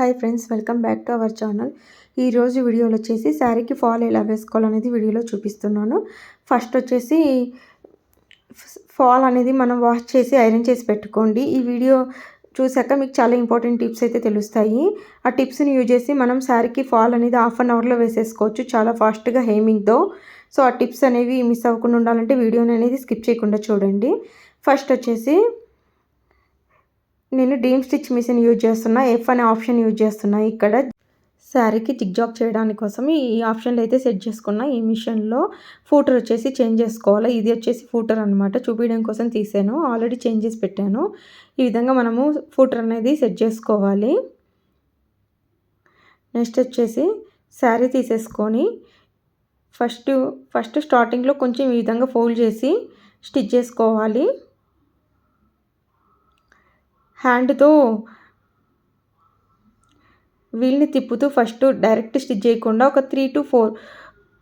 Hi friends welcome back to our channel. ఈరోజు వీడియోలో వచ్చేసి శారీకి ఫాల్ ఎలా వేసుకోవాలనేది వీడియోలో చూపిస్తున్నాను. ఫస్ట్ వచ్చేసి ఫాల్ అనేది మనం వాష్ చేసి ఐరన్ చేసి పెట్టుకోండి. ఈ వీడియో చూసాక మీకు చాలా ఇంపార్టెంట్ టిప్స్ అయితే తెలుస్తాయి. ఆ టిప్స్ని యూజ్ చేసి మనం శారీకి ఫాల్ అనేది హాఫ్ అన్ అవర్లో వేసేసుకోవచ్చు. చాలా ఫాస్ట్గా హేమింగ్తో. సో ఆ టిప్స్ అనేవి మిస్ అవ్వకుండా ఉండాలంటే వీడియోని అనేది స్కిప్ చేయకుండా చూడండి. ఫస్ట్ వచ్చేసి నేను డీమ్ స్టిచ్ మిషన్ యూజ్ చేస్తున్నా ఎఫ్ అనే ఆప్షన్ యూజ్ చేస్తున్నా. ఇక్కడ శారీకి టిక్ చేయడానికి కోసం ఈ ఆప్షన్లు అయితే సెట్ చేసుకున్నా. ఈ మిషన్లో ఫూటర్ వచ్చేసి చేంజ్ చేసుకోవాలి. ఇది వచ్చేసి ఫూటర్ అనమాట చూపించడం కోసం తీసాను. ఆల్రెడీ చేంజ్ చేసి పెట్టాను. ఈ విధంగా మనము ఫూటర్ అనేది సెట్ చేసుకోవాలి. నెక్స్ట్ వచ్చేసి శారీ తీసేసుకొని ఫస్ట్ ఫస్ట్ స్టార్టింగ్లో కొంచెం ఈ విధంగా ఫోల్డ్ చేసి స్టిచ్ చేసుకోవాలి. హ్యాండ్తో వీల్ని తిప్పుతూ ఫస్ట్ డైరెక్ట్ స్టిచ్ చేయకుండా ఒక త్రీ టు ఫోర్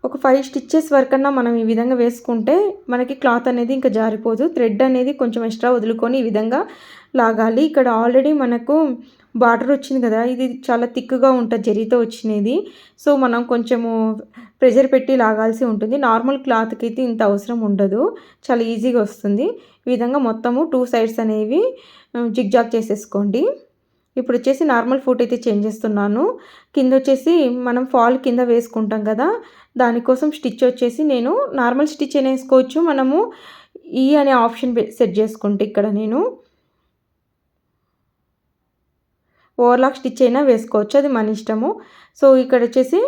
ఒక ఫైవ్ స్టిచ్చెస్ వరకు అన్నా మనం ఈ విధంగా వేసుకుంటే మనకి క్లాత్ అనేది ఇంకా జారిపోదు. థ్రెడ్ అనేది కొంచెం ఎక్స్ట్రా వదులుకొని ఈ విధంగా లాగాలి. ఇక్కడ ఆల్రెడీ మనకు బార్డర్ వచ్చింది కదా ఇది చాలా థిక్గా ఉంటుంది జరీతో వచ్చినది. సో మనం కొంచెము ప్రెషర్ పెట్టి లాగాల్సి ఉంటుంది. నార్మల్ క్లాత్కి అయితే ఇంత అవసరం ఉండదు. చాలా ఈజీగా వస్తుంది. ఈ విధంగా మొత్తము టూ సైడ్స్ అనేవి జిగ్జాగ్ చేసేసుకోండి. ఇప్పుడు వచ్చేసి నార్మల్ ఫుట్ అయితే చేంజ్ చేస్తున్నాను. కింద వచ్చేసి మనం ఫాల్ కింద వేసుకుంటాం కదా దానికోసం స్టిచ్ వచ్చేసి నేను నార్మల్ స్టిచ్ అయినా వేసుకోవచ్చు మనము ఈ అనే ఆప్షన్ సెట్ చేసుకుంటే ఇక్కడ నేను ఓవర్లాక్ స్టిచ్ అయినా వేసుకోవచ్చు అది మన ఇష్టము. సో ఇక్కడ వచ్చేసి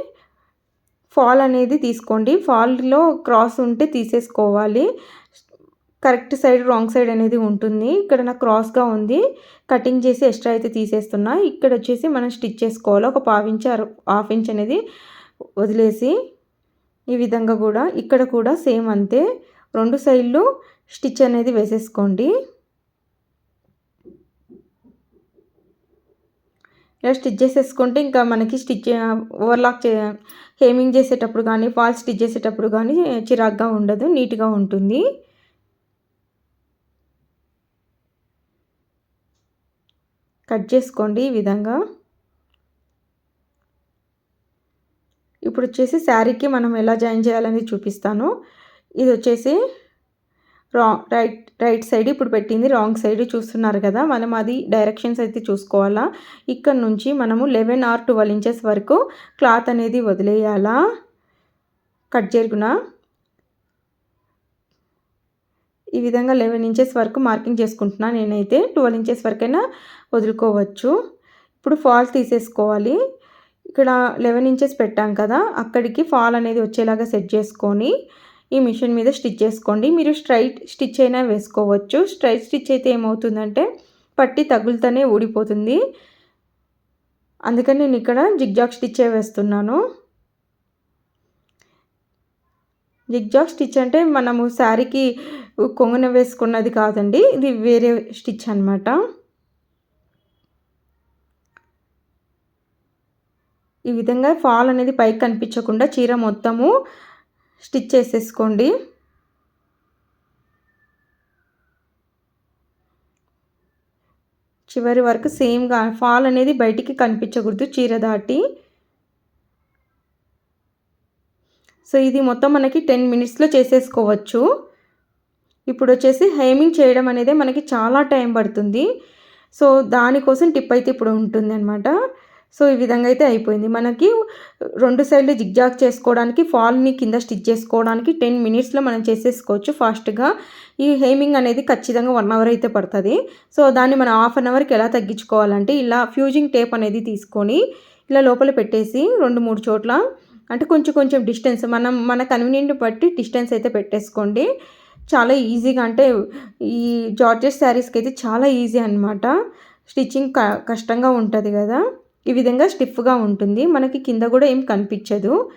ఫాల్ అనేది తీసుకోండి. ఫాల్లో క్రాస్ ఉంటే తీసేసుకోవాలి. కరెక్ట్ సైడ్ రాంగ్ సైడ్ అనేది ఉంటుంది. ఇక్కడ నాకు క్రాస్గా ఉంది. కటింగ్ చేసి ఎక్స్ట్రా అయితే తీసేస్తున్నా. ఇక్కడ వచ్చేసి మనం స్టిచ్ చేసుకోవాలి. ఒక పావు హాఫ్ ఇంచ్ అనేది వదిలేసి ఈ విధంగా కూడా. ఇక్కడ కూడా సేమ్ అంతే. రెండు సైడ్లు స్టిచ్ అనేది వేసేసుకోండి. ఇలా స్టిచ్ చేసేసుకుంటే ఇంకా మనకి స్టిచ్ ఓవర్లాక్ చే హేమింగ్ చేసేటప్పుడు కానీ ఫాల్స్ స్టిచ్ చేసేటప్పుడు కానీ చిరాగ్గా ఉండదు నీట్గా ఉంటుంది. కట్ చేసుకోండి ఈ విధంగా. ఇప్పుడు వచ్చేసి శారీకి మనం ఎలా జాయిన్ చేయాలనేది చూపిస్తాను. ఇది వచ్చేసి రాంగ్ రైట్ రైట్ సైడ్ ఇప్పుడు పెట్టింది రాంగ్ సైడ్ చూస్తున్నారు కదా మనం అది డైరెక్షన్స్ అయితే చూసుకోవాలా? ఇక్కడ నుంచి మనము లెవెన్ ఆర్ ట్వెల్వ్ ఇంచెస్ వరకు క్లాత్ అనేది వదిలేయాలా? కట్ జరుగున ఈ విధంగా లెవెన్ ఇంచెస్ వరకు మార్కింగ్ చేసుకుంటున్నాను నేనైతే ట్వెల్వ్ ఇంచెస్ వరకైనా వదులుకోవచ్చు. ఇప్పుడు ఫాల్ తీసేసుకోవాలి. ఇక్కడ లెవెన్ ఇంచెస్ పెట్టాం కదా అక్కడికి ఫాల్ అనేది వచ్చేలాగా సెట్ చేసుకొని ఈ మిషన్ మీద స్టిచ్ చేసుకోండి. మీరు స్ట్రైట్ స్టిచ్ అయినా వేసుకోవచ్చు. స్ట్రైట్ స్టిచ్ అయితే ఏమవుతుందంటే పట్టి తగులుతూనే ఊడిపోతుంది. అందుకని నేను ఇక్కడ జిగ్జాగ్ స్టిచ్చే వేస్తున్నాను. జిగ్జాగ్ స్టిచ్ అంటే మనము శారీకి కొంగున వేసుకున్నది కాదండి. ఇది వేరే స్టిచ్ అనమాట ఈ విధంగా ఫాల్ అనేది పైకి కనిపించకుండా చీర మొత్తము స్టిచ్ చేసేసుకోండి. చివరి వరకు సేమ్గా ఫాల్ అనేది బయటికి కనిపించకూడదు చీర దాటి. సో ఇది మొత్తం మనకి టెన్ మినిట్స్లో చేసేసుకోవచ్చు. ఇప్పుడు వచ్చేసి హైమింగ్ చేయడం అనేది మనకి చాలా టైం పడుతుంది. సో దానికోసం టిప్ అయితే ఇప్పుడు ఉంటుంది అనమాట సో ఈ విధంగా అయితే అయిపోయింది. మనకి రెండు సైడ్లు జిగ్జాగ్ చేసుకోవడానికి ఫాల్ని కింద స్టిచ్ చేసుకోవడానికి టెన్ మినిట్స్లో మనం చేసేసుకోవచ్చు ఫాస్ట్గా. ఈ హేమింగ్ అనేది ఖచ్చితంగా వన్ అవర్ అయితే పడుతుంది. సో దాన్ని మనం హాఫ్ అన్ అవర్కి ఎలా తగ్గించుకోవాలంటే ఇలా ఫ్యూజింగ్ టేప్ అనేది తీసుకొని ఇలా లోపల పెట్టేసి రెండు మూడు చోట్ల అంటే కొంచెం కొంచెం డిస్టెన్స్ మనం మన కన్వీనియంట్ బట్టి డిస్టెన్స్ అయితే పెట్టేసుకోండి. చాలా ఈజీగా అంటే ఈ జార్జెస్ శారీస్కి అయితే చాలా ఈజీ అనమాట స్టిచ్చింగ్ కష్టంగా ఉంటుంది కదా. ఈ విధంగా స్టిఫ్గా ఉంటుంది. మనకి కింద కూడా ఏం కనిపించదు.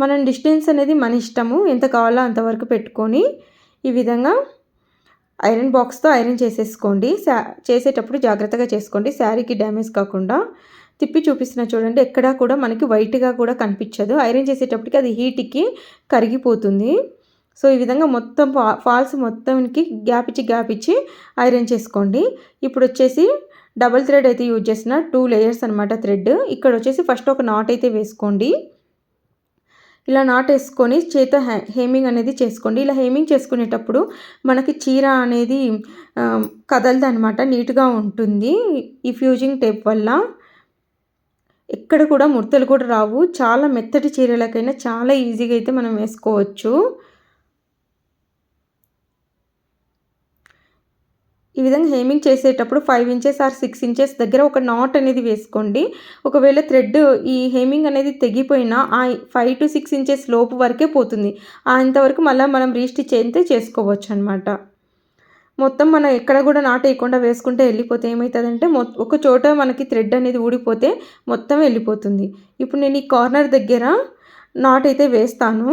మనం డిస్టెన్స్ అనేది మన ఇష్టము. ఎంత కావాలో అంతవరకు పెట్టుకొని ఈ విధంగా ఐరన్ బాక్స్తో ఐరన్ చేసేసుకోండి. శా చేసేటప్పుడు జాగ్రత్తగా చేసుకోండి. శారీకి డ్యామేజ్ కాకుండా. తిప్పి చూపిస్తున్న చూడండి. ఎక్కడా కూడా మనకి వైట్గా కూడా కనిపించదు. ఐరన్ చేసేటప్పటికి అది హీట్కి కరిగిపోతుంది. సో ఈ విధంగా మొత్తం ఫాల్స్ మొత్తంకి గ్యాప్ ఇచ్చి గ్యాప్ ఇచ్చి ఐరన్ చేసుకోండి. ఇప్పుడు వచ్చేసి డబల్ థ్రెడ్ అయితే యూజ్ చేసిన టూ లేయర్స్ అనమాట థ్రెడ్. ఇక్కడ వచ్చేసి ఫస్ట్ ఒక నాట్ అయితే వేసుకోండి. ఇలా నాట్ వేసుకొని చేత హేమింగ్ అనేది చేసుకోండి. ఇలా హేమింగ్ చేసుకునేటప్పుడు మనకి చీర అనేది కదలదు అనమాట నీట్గా ఉంటుంది. ఈ ఫ్యూజింగ్ టేప్ వల్ల ఎక్కడ కూడా ముడతలు కూడా రావు. చాలా మెత్తటి చీరలకైనా చాలా ఈజీగా అయితే మనం వేసుకోవచ్చు. ఈ విధంగా హేమింగ్ చేసేటప్పుడు five inches or six inches దగ్గర ఒక నాట్ అనేది వేసుకోండి. ఒకవేళ థ్రెడ్ ఈ హేమింగ్ అనేది తెగిపోయినా ఆ ఫైవ్ టు సిక్స్ ఇంచెస్ లోపు వరకే పోతుంది. అంతవరకు మళ్ళీ మనం రీస్టిచ్ అయితే చేసుకోవచ్చు అనమాట మొత్తం మనం ఎక్కడ కూడా నాట్ వేయకుండా వేసుకుంటే వెళ్ళిపోతే ఏమవుతుందంటే మొ ఒక చోట మనకి థ్రెడ్ అనేది ఊడిపోతే మొత్తం వెళ్ళిపోతుంది. ఇప్పుడు నేను ఈ కార్నర్ దగ్గర నాట్ అయితే వేస్తాను.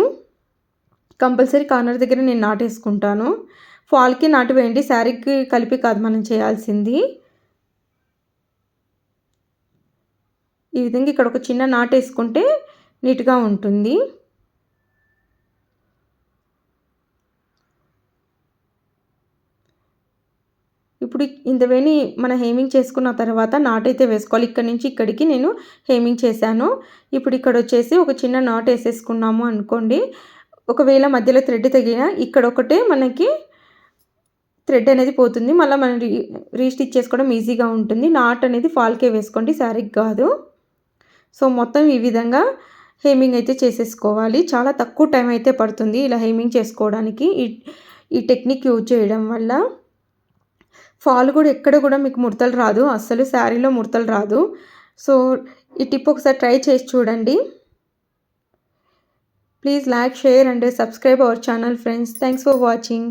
కంపల్సరీ కార్నర్ దగ్గర నేను నాట్ వేసుకుంటాను. ఫాల్కి నాటు వేయండి. శారీకి కలిపి కాదు మనం చేయాల్సింది. ఈ విధంగా ఇక్కడ ఒక చిన్న నాటు వేసుకుంటే నీట్గా ఉంటుంది. ఇప్పుడు ఇంతవేని మన హేమింగ్ చేసుకున్న తర్వాత నాట్ అయితే వేసుకోవాలి. ఇక్కడ నుంచి ఇక్కడికి నేను హేమింగ్ చేశాను. ఇప్పుడు ఇక్కడ వచ్చేసి ఒక చిన్న నాట్ వేసేసుకున్నాము అనుకోండి. ఒకవేళ మధ్యలో థ్రెడ్ తగిన ఇక్కడ ఒకటే మనకి థ్రెడ్ అనేది పోతుంది. మళ్ళీ మనం రీ రీస్టిచ్ చేసుకోవడం ఈజీగా ఉంటుంది. నాట్ అనేది ఫాల్కే వేసుకోండి. శారీకి కాదు. సో మొత్తం ఈ విధంగా హేమింగ్ అయితే చేసేసుకోవాలి. చాలా తక్కువ టైం అయితే పడుతుంది ఇలా హేమింగ్ చేసుకోవడానికి. ఈ ఈ టెక్నిక్ యూజ్ చేయడం వల్ల. ఫాల్ కూడా ఎక్కడ కూడా మీకు ముడతలు రాదు. అస్సలు శారీలో ముడతలు రాదు. సో ఈ టిప్ ఒకసారి ట్రై చేసి చూడండి. Please like share and subscribe our channel friends. Thanks for watching.